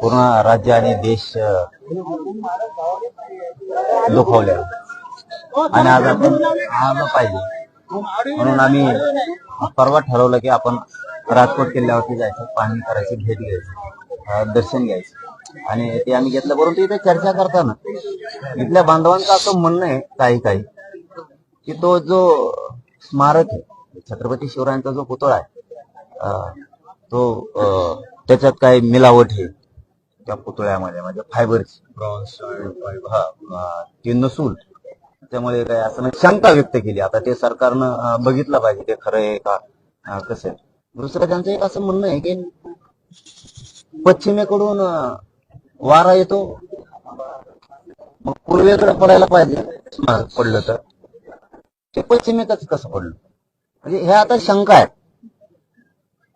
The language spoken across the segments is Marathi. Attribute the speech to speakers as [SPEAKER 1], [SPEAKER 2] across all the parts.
[SPEAKER 1] पूर्ण राज्य आणि देश दुखवल्या आणि आज आपण आलं पाहिजे. म्हणून आम्ही परवा ठरवलं की आपण राजकोट किल्ल्यावरती जायचं पाहणी करायची भेट घ्यायची दर्शन घ्यायचं. आणि ते आम्ही घेतलं परंतु इथे चर्चा करताना इथल्या बांधवांचं असं म्हणणं आहे काही काही की तो जो स्मारक आहे छत्रपती शिवरायांचा जो पुतळा आहे तो त्याच्यात काही मिलावट आहे. त्या पुतळ्यामध्ये म्हणजे फायबरची. ब्रॉन्झ हा ते नसून त्यामुळे काय असं शंका व्यक्त केली. आता ते सरकारनं बघितलं पाहिजे ते खरं आहे का कसं आहे. दुसरं त्यांचं एक असं म्हणणं आहे की पश्चिमेकडून वारा येतो. मग पूर्वेकडे पडायला पाहिजे. पडलं तर. ते पश्चिमेकच कसं पडलं? म्हणजे हे आता शंका आहे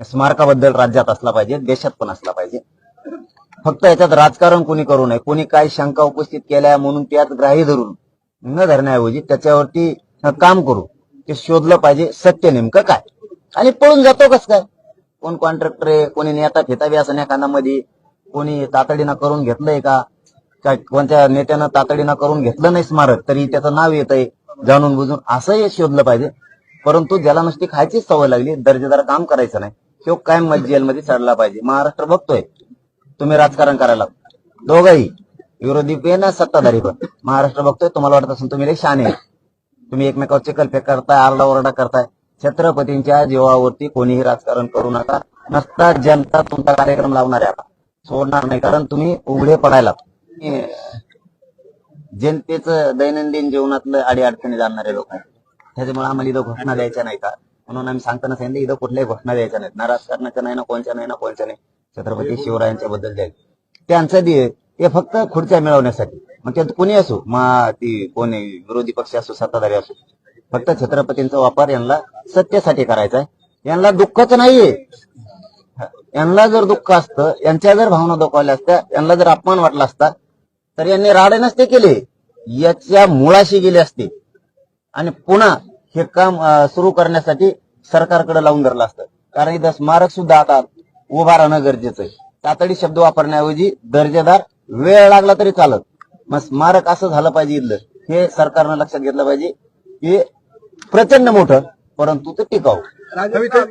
[SPEAKER 1] स्मारकाबद्दल राज्यात असला पाहिजे देशात पण असला पाहिजे. फक्त याच्यात राजकारण कोणी करू नये कोणी काय शंका उपस्थित केल्या म्हणून त्यात ग्राही धरून न धरण्याऐवजी त्याच्यावरती काम करू. ते शोधलं पाहिजे सत्य नेमकं काय? आणि पळून जातो कस काय? कोण कॉन्ट्रॅक्टर आहे कोणी नेता फेतावी असं एखाद्यामध्ये कोणी तातडीनं करून घेतलंय का? काय कोणत्या नेत्यानं तातडीनं करून घेतलं नाही स्मारक तरी त्याचं नाव येत आहे जाणून बुजून असंही शोधलं पाहिजे. परंतु ज्याला नुसती खायचीच सवय लागली दर्जेदार काम करायचं नाही. तो कायम जेलमध्ये चढला पाहिजे. महाराष्ट्र बघतोय. तुम्ही राजकारण करायला दोघंही विरोधी पण सत्ताधारी पण महाराष्ट्र बघतोय तुम्हाला वाटत असेल तुम्ही शाने आहे. तुम्ही एकमेकावर कल्पे करताय आरडा ओरडा करताय. छत्रपतींच्या जीवावरती कोणीही राजकारण करू नका. नसता जनता तुमचा कार्यक्रम लावणार आहे आता. सोडणार नाही कारण तुम्ही उघडे पडायला जनतेचं दैनंदिन जीवनातलं अडी अडचणी जाणणारे लोक आहेत. त्याच्यामुळे आम्हाला इथं घोषणा द्यायच्या नाही का म्हणून आम्ही सांगताना सांगितलं इथं कुठल्याही घोषणा द्यायच्या नाहीत. ना राजकारणाच्या नाही ना कोणच्या नाही ना कोणच्या नाही. छत्रपती शिवरायांच्या बद्दल द्यायचं. त्यांचं दे हे फक्त खुर्च्या मिळवण्यासाठी. मग त्यात कोणी असो मा ती कोणी विरोधी पक्ष असो सत्ताधारी असो फक्त छत्रपतींचा वापर यांना सत्तेसाठी करायचा आहे. यांना दुःखच नाहीये. यांना जर दुःख असतं यांच्या जर भावना दुखावल्या असत्या यांना जर अपमान वाटला असता तर यांनी राडे नसते केले. याच्या मुळाशी गेले असते. आणि पुन्हा हे काम सुरू करण्यासाठी सरकारकडे लावून धरलं असतं. कारण इथं स्मारक सुद्धा आता उभा राहणं गरजेचं आहे. तातडी शब्द वापरण्याऐवजी दर्जेदार वेळ लागला तरी चालत. मग स्मारक असं झालं पाहिजे इथलं हे सरकारनं लक्षात घेतलं पाहिजे की प्रचंड मोठं परंतु ते टिकाऊ.